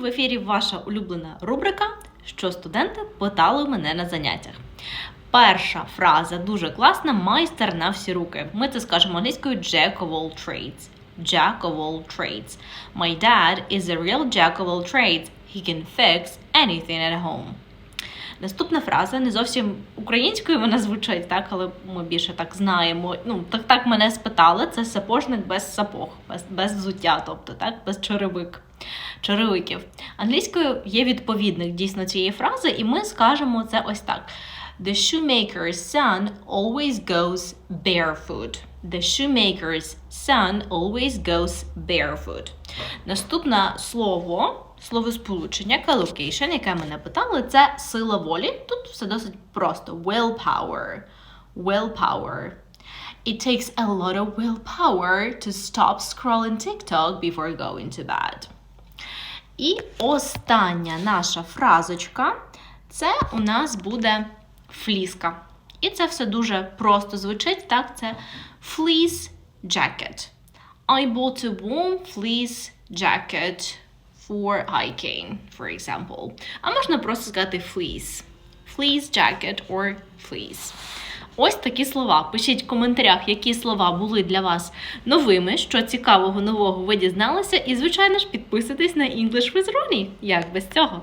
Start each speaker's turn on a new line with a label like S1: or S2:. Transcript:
S1: в ефірі ваша улюблена рубрика, що студенти питали мене на заняттях. Перша фраза дуже класна, майстер на всі руки. Ми це скажемо англійською jack of all trades. Jack of all trades. My dad is a real jack of all trades. He can fix anything at home. Наступна фраза не зовсім українською вона звучить, так, але ми більше так знаємо. Ну, так, так мене спитали. Це сапожник без сапог, без, без взуття, тобто так, без черевик, черевиків. Англійською є відповідник дійсно цієї фрази, і ми скажемо це ось так: The shoemaker's son always goes barefoot. The shoemaker's son always goes barefoot. Наступне слово, словосполучення, collocation, яке мене питали, це сила волі. Тут все досить просто. Willpower. Willpower. It takes a lot of willpower to stop scrolling TikTok before going to bed. І остання наша фразочка це у нас буде фліска. І це все дуже просто звучить. Так, це fleece jacket. I bought a warm fleece jacket for hiking, for example. А можна просто сказати fleece. Fleece jacket or fleece. Ось такі слова. Пишіть в коментарях, які слова були для вас новими, що цікавого нового ви дізналися. І, звичайно ж, підписуйтесь на English with Ronnie. Як без цього?